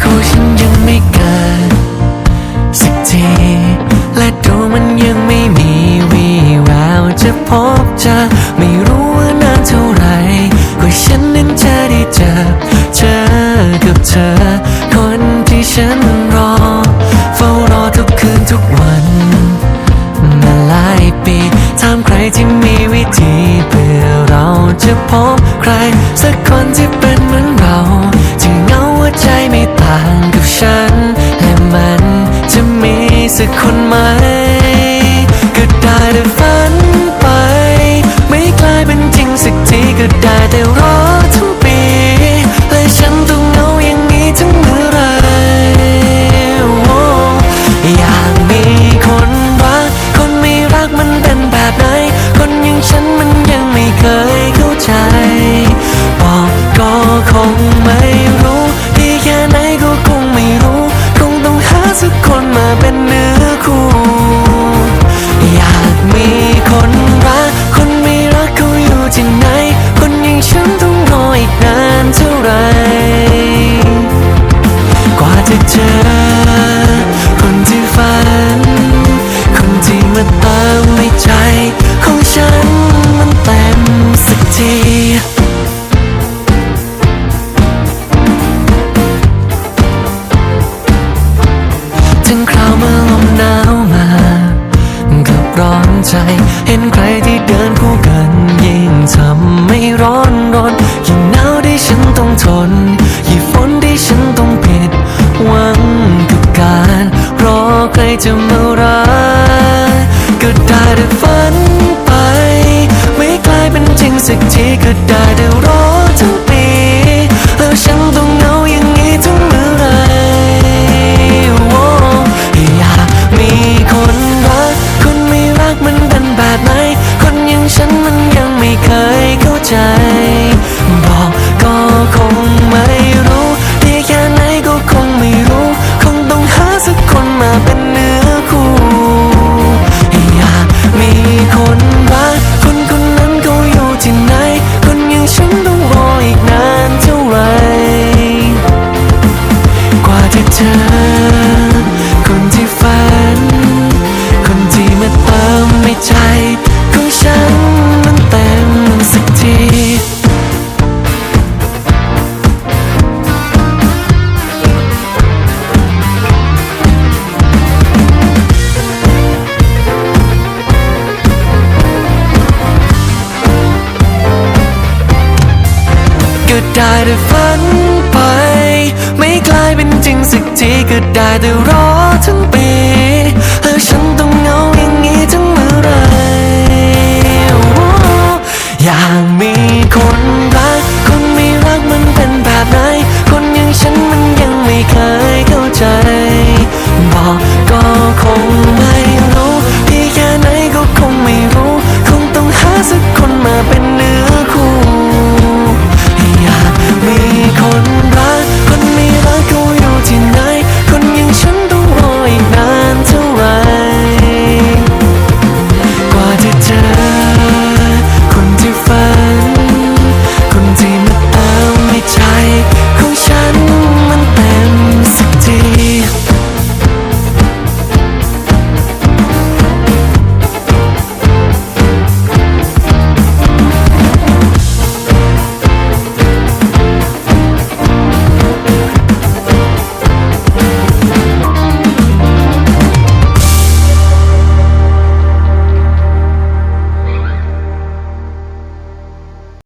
ของฉันยังไม่เกิดสักที และดูมันยังไม่มีวี่แววจะพบเจอไม่รู้ว่านานเท่าไหร่กว่าฉันนั้นจะได้เจอเจอกับเธอ คนที่ฉันรอ เฝ้ารอทุกคืนทุกวันมาหลายปีถามใครที่มีวิธีเพื่อเราจะพบใคร สักคนที่เป็นเหมือนเรา ใจไม่ต่างกับฉัน และมันจะมีสักคนไหม ก็ได้แต่ฝันไป ไม่กลายเป็นจริงสักทีก็ได้แต่รอทั้งปีและฉันต้องเหงาอย่างนี้ถึงเมื่อไรโอ้อยากมีคนรัก คนไม่รักมันเป็นแบบไหน คนอย่างฉันมันยังไม่เคยเข้าใจ บอกก็คงไม่ เห็นใครที่เดินคู่กันยิ่งทำไม่ร้อนรนยิ่งหนาวที่ฉันต้องทน ยิ่งฝนที่ฉันต้องผิดหวังกับการรอใครจะมารักก็ได้แต่ฝันไป ไม่กลายเป็นจริงสักทีก็ได้แต่รอ ใจ บอกก็คง ได้แต่ฝันไป ไม่กลายเป็นจริงสักทีก็ได้แต่รอทั้งปี